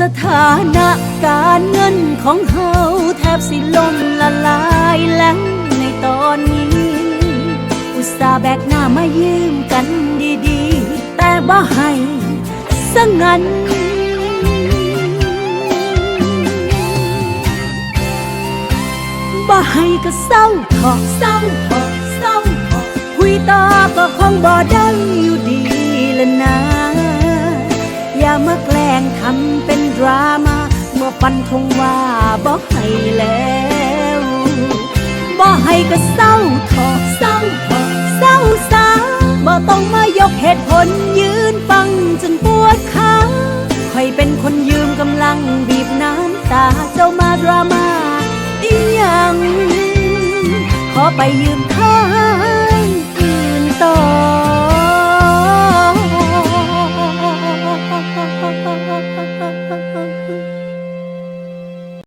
สถานะการเงินของเฮาแทบสิล่มละลายแล้วในตอนนี้ อุตส่าห์แบกหน้ามายืมกันดีๆ แต่บ่ให้ซะงั้นบ่ให้ก็เศร้าเถอเศร้าเถอเศร้าเถอคุยต่อก็คงบ่ได้อยู่ดีละนะอย่ามาแกล งทำเป็นดราม่าเมื่อฟันธงว่าบ่ให้แล้วบ่ให้ก็เศร้าเถอเศร้าเถอเศร้าสาบ่ต้องมายกเหตุผลยืนฟังจนปวดขาคอยเป็นคนยืมกำลังบีบน้ำตาเจ้ามาดราม่าอีหยังขอไปยืมทา